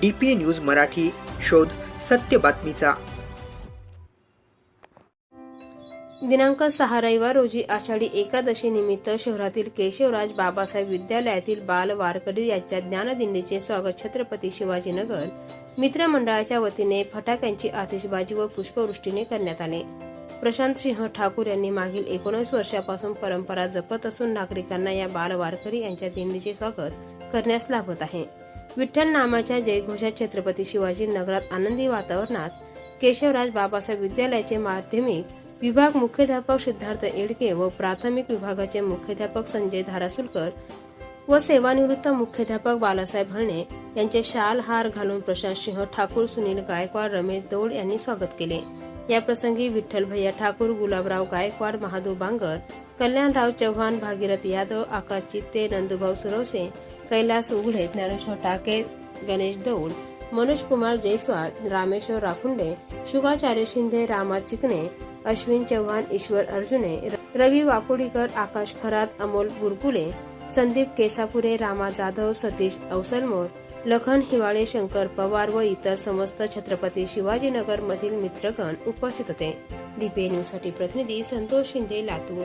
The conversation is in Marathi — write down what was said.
डी पी न्यूज मराठी शोध सत्य बातमीचा. दिनांक सहा रविवार रोजी आषाढी एकादशी निमित्त शहरातील केशवराज बाबासाहेब विद्यालयातील बाल वारकरी यांच्या ज्ञानदिंडीचे स्वागत छत्रपती शिवाजीनगर मित्रमंडळाच्या वतीने फटाक्यांची आतिषबाजी व पुष्पवृष्टीने करण्यात आले. प्रशांत सिंह ठाकूर यांनी मागील एकोणीस वर्षापासून परंपरा जपत असून नागरिकांना या बाल वारकरी यांच्या दिंडीचे स्वागत करण्यास लाभत आहे. विठ्ठल नामाच्या जयघोषात छत्रपती शिवाजी नगरात आनंदी वातावरणात केशवराज बाबासाहेब विद्यालयाचे माध्यमिक विभाग मुख्याध्यापक सिद्धार्थ येडके व प्राथमिक विभागाचे मुख्याध्यापक संजय धारासुलकर व सेवानिवृत्त मुख्याध्यापक बालासाहेब हळणे यांचे शाल हार घालून प्रशांत सिंह ठाकूर सुनील गायकवाड रमेश दौड यांनी स्वागत केले. या प्रसंगी विठ्ठल भैया ठाकूर गुलाबराव गायकवाड महादेव बांगर कल्याणराव चव्हाण भागीरथ यादव आकाश चित्ते नंदुभाऊ सुरवसे कैलास उघडे ज्ञानेश्वर टाके गणेश दौड मनोज कुमार जयस्वाल रामेश्वर राखुंडे शुगाचार्य शिंदे रामा चिकणे अश्विन चव्हाण ईश्वर अर्जुने रवी वाकुडीकर आकाश खरात अमोल बुरकुले संदीप केसापुरे रामा जाधव सतीश अवसलमोर लखन हिवाळे शंकर पवार व इतर समस्त छत्रपती शिवाजीनगर मधील मित्रगण उपस्थित होते. डीपीए न्यूजसाठी प्रतिनिधी संतोष शिंदे लातूर.